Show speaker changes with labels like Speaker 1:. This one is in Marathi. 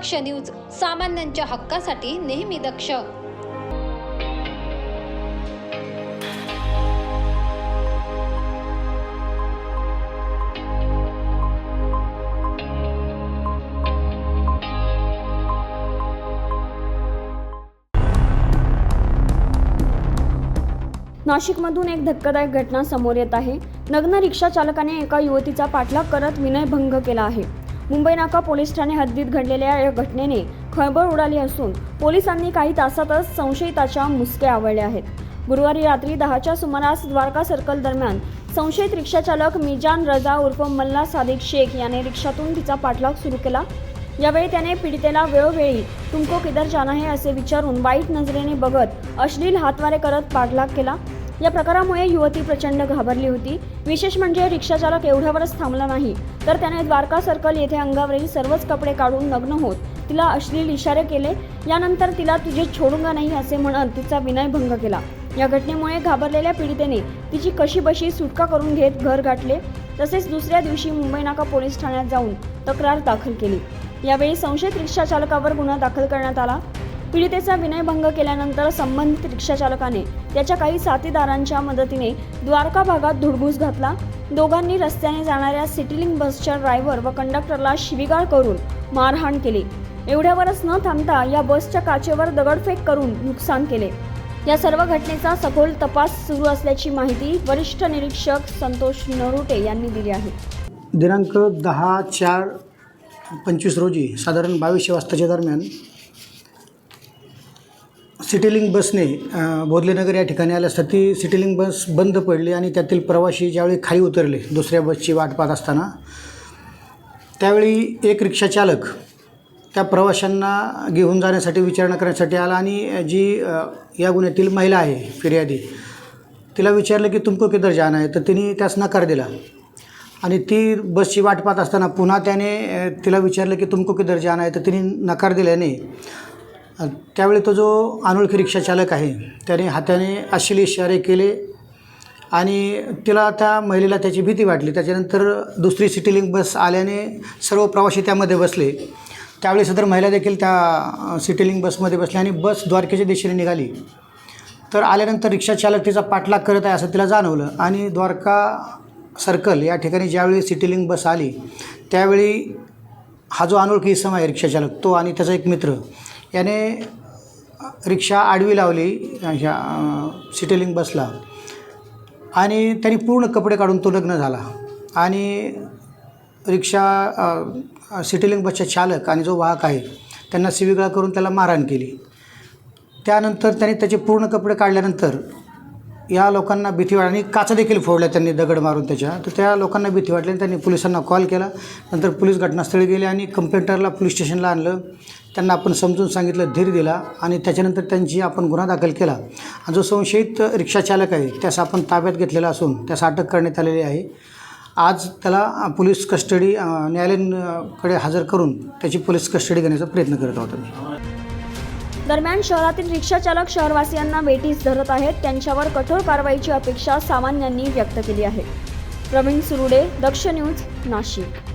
Speaker 1: दक्ष न्यूज सामान्यांच्या हक्कासाठी नेहमी दक्ष.
Speaker 2: नाशिकमधून एक धक्कादायक घटना समोर येत आहे. नग्न रिक्षा चालकाने एका युवतीचा पाठलाग करत विनयभंग केला आहे. मुंबई नाका पोलीस ठाणे हद्दीत घडलेल्या या घटनेने खळबळ उडाली असून पोलिसांनी काही तासातच संशयिताच्या मुसके आवळले आहेत. गुरुवारी रात्री दहाच्या सुमारास द्वारका सर्कल दरम्यान संशयित रिक्षाचालक मिजान रजा उर्फ मल्ला सादिक शेख याने रिक्षातून तिचा पाठलाग सुरू केला. यावेळी त्याने पीडितेला वेळोवेळी तुमको किधर जाना है असे विचारून वाईट नजरेने बघत अश्लील हातवारे करत पाठलाग केला. या प्रकारामुळे युवती प्रचंड घाबरली होती. विशेष म्हणजे रिक्षाचालक एवढ्यावरच थांबला नाही. तर त्याने द्वारका सर्कल येथे अंगावरील सर्वच कपडे काढून नग्न होत तिला अश्लील इशारे केले. यानंतर तिला तुझे छोडूंगा नाही असे म्हणत तिचा विनयभंग केला. या घटनेमुळे घाबरलेल्या पीडितेने तिची कशीबशी सुटका करून घेत घर गाठले. तसेच दुसऱ्या दिवशी मुंबई नाका पोलीस ठाण्यात जाऊन तक्रार दाखल केली. यावेळी संशयित रिक्षा चालकावर गुन्हा दाखल करण्यात आला. पीडितेचा विनयभंग केल्यानंतर संबंधित रिक्षाचालकाने त्याच्या काही साथीदारांच्या मदतीने द्वारका भागात धुडगूस घातला. दोघांनी रस्त्याने जाणाऱ्या सिटीलिंग बसच्या ड्रायव्हर व कंडक्टरला शिवीगाळ करून मारहाण केली. एवढ्यावरच न थांबता या बसच्या काचेवर दगडफेक करून नुकसान केले. या सर्व घटनेचा सखोल तपास सुरू असल्याची माहिती वरिष्ठ निरीक्षक संतोष नरोटे यांनी दिली आहे.
Speaker 3: दिनांक दहा चार पंचवीस रोजी साधारण बावीसशे वाजताच्या दरम्यान सिटीलिंग बसने अ, बोधलेनगर या ठिकाणी आल्या असता ती सिटीलिंग बस बंद पडली आणि त्यातील प्रवाशी ज्यावेळी खाली उतरले दुसऱ्या बसची वाट पाहत असताना त्यावेळी एक रिक्षाचालक त्या प्रवाशांना घेऊन जाण्यासाठी विचारणा करण्यासाठी आला आणि जी या गुन्ह्यातील महिला आहे फिर्यादी तिला विचारलं की तुमको किधर जाणं आहे तर तिने त्यास नकार दिला. आणि ती बसची वाट पाहत असताना पुन्हा त्याने तिला विचारलं की तुमको किधर जाणं आहे तर तिने नकार दिल्याने त्यावेळी तो जो अनोळखी रिक्षाचालक आहे त्याने हाताने अश्लील इशारे केले आणि तिला त्या महिलेला त्याची भीती वाटली. त्याच्यानंतर दुसरी सिटीलिंग बस आल्याने सर्व प्रवासी त्यामध्ये बसले. त्यावेळी सदर महिला देखील त्या सिटीलिंग बसमध्ये बसल्या आणि बस द्वारकेच्या दिशेने निघाली. तर आल्यानंतर रिक्षाचालक तिचा पाठलाग करत आहे असं तिला जाणवलं आणि द्वारका सर्कल या ठिकाणी ज्यावेळी सिटीलिंग बस आली त्यावेळी हा जो अनोळखी इसम आहे रिक्षाचालक तो आणि त्याचा एक मित्र याने रिक्षा आडवी लावली ह्या सिटेलिंग बसला. आणि त्यांनी पूर्ण कपडे काढून तो लग्न झाला. आणि रिक्षा सिटीलिंग बसच्या चालक आणि जो वाहक आहे त्यांना सिविगळा करून त्याला मारहाण केली. त्यानंतर त्याने त्याचे पूर्ण कपडे काढल्यानंतर या लोकांना भीती वाटली आणि काचा देखील फोडल्या त्यांनी दगड मारून त्याच्या. तर त्या लोकांना भीती वाटली आणि त्यांनी पोलिसांना कॉल केला. नंतर पोलीस घटनास्थळी गेले आणि कंप्लेंटरला पोलीस स्टेशनला आणलं. त्यांना आपण समजून सांगितलं धीर दिला आणि त्याच्यानंतर त्यांची आपण गुन्हा दाखल केला. आणि जो संशयित रिक्षाचालक आहे त्यास आपण ताब्यात घेतलेला असून त्यास अटक करण्यात आलेली आहे. आज त्याला पोलीस कस्टडी न्यायालयाकडे हजर करून त्याची पोलीस कस्टडी घेण्याचा प्रयत्न करत आहोत आम्ही.
Speaker 2: दरम्यान शहरातील रिक्षाचालक शहरवासियांना वेठीस धरत आहेत. त्यांच्यावर कठोर कारवाईची अपेक्षा सामान्यांनी व्यक्त केली आहे. प्रवीण सुरुडे दक्ष न्यूज नाशिक.